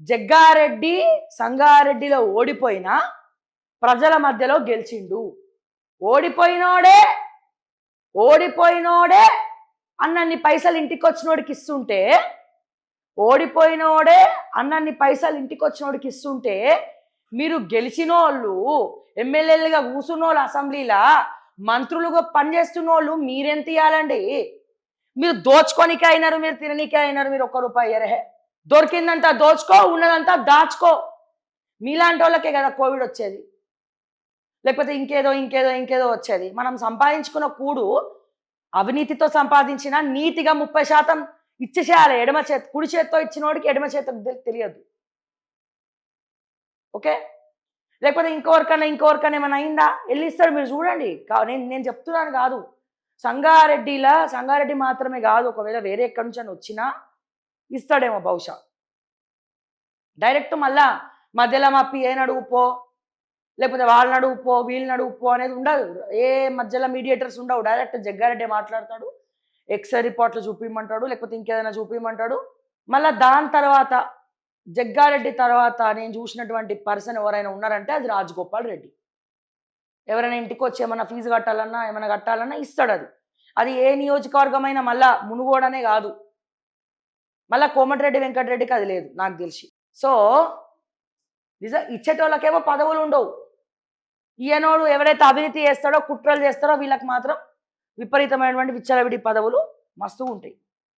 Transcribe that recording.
జగ్గారెడ్డి సంగారెడ్డిలో ఓడిపోయినా ప్రజల మధ్యలో గెలిచిండు. ఓడిపోయినోడే ఓడిపోయినోడే అన్నన్ని పైసలు ఇంటికి వచ్చినోడికి ఇస్తుంటే ఓడిపోయినోడే అన్నన్ని పైసలు ఇంటికి వచ్చినోడికి ఇస్తుంటే మీరు గెలిచిన వాళ్ళు ఎమ్మెల్యేలుగా కూర్చున్నోళ్ళు అసెంబ్లీలా మంత్రులుగా పనిచేస్తున్నోళ్ళు మీరెంత ఇవ్వాలండి మీరు దోచుకోనికే అయినారు మీరు తిననికే అయినారు మీరు ఒక్క రూపాయి ఎరహే దొరికిందంతా దోచుకో ఉన్నదంతా దాచుకో. మీలాంటి వాళ్ళకే కదా కోవిడ్ వచ్చేది. లేకపోతే ఇంకేదో ఇంకేదో ఇంకేదో వచ్చేది. మనం సంపాదించుకున్న కూడు అవినీతితో సంపాదించిన నీతిగా ముప్పై శాతం ఇచ్చేసేయాలి ఎడమ చేత కుడి చేత్తో ఇచ్చినోడికి ఎడమ చేత తెలియదు. ఓకే? లేకపోతే ఇంకోరికన్నా ఇంకోరికన్నా ఏమైనా అయిందా? వెళ్ళి ఇస్తాడు మీరు చూడండి. నేను నేను చెప్తున్నాను కాదు. సంగారెడ్డిలా సంగారెడ్డి మాత్రమే కాదు. ఒకవేళ వేరే ఎక్కడి నుంచి వచ్చినా ఇస్తాడేమో బహుశా. డైరెక్ట్ మళ్ళా మధ్యలో మా పిఏని అడుగుపో లేకపోతే వాళ్ళని అడుగుపో వీళ్ళని అడుగుపో అనేది ఉండదు. ఏ మధ్యలో మీడియేటర్స్ ఉండవు. డైరెక్ట్ జగ్గారెడ్డి మాట్లాడతాడు ఎక్స్రే రిపోర్ట్లు చూపించమంటాడు లేకపోతే ఇంకేదైనా చూపించమంటాడు మళ్ళీ దాని తర్వాత జగ్గారెడ్డి తర్వాత నేను చూసినటువంటి పర్సన్ ఎవరైనా ఉన్నారంటే అది రాజగోపాల్ రెడ్డి. ఎవరైనా ఇంటికి వచ్చి ఏమైనా ఫీజు కట్టాలన్నా ఏమైనా కట్టాలన్నా ఇస్తాడు అది అది ఏ నియోజకవర్గమైనా మళ్ళా మునుగోడనే కాదు. మళ్ళా కోమటిరెడ్డి వెంకటరెడ్డికి అది లేదు నాకు తెలిసి. సో నిజ ఇచ్చేటోళ్ళకేమో పదవులు ఉండవు. ఈయనోడు ఎవరైతే అవినీతి చేస్తాడో కుట్రలు చేస్తారో వీళ్ళకి మాత్రం విపరీతమైనటువంటి విచ్చలవిడి పదవులు మస్తు ఉంటాయి.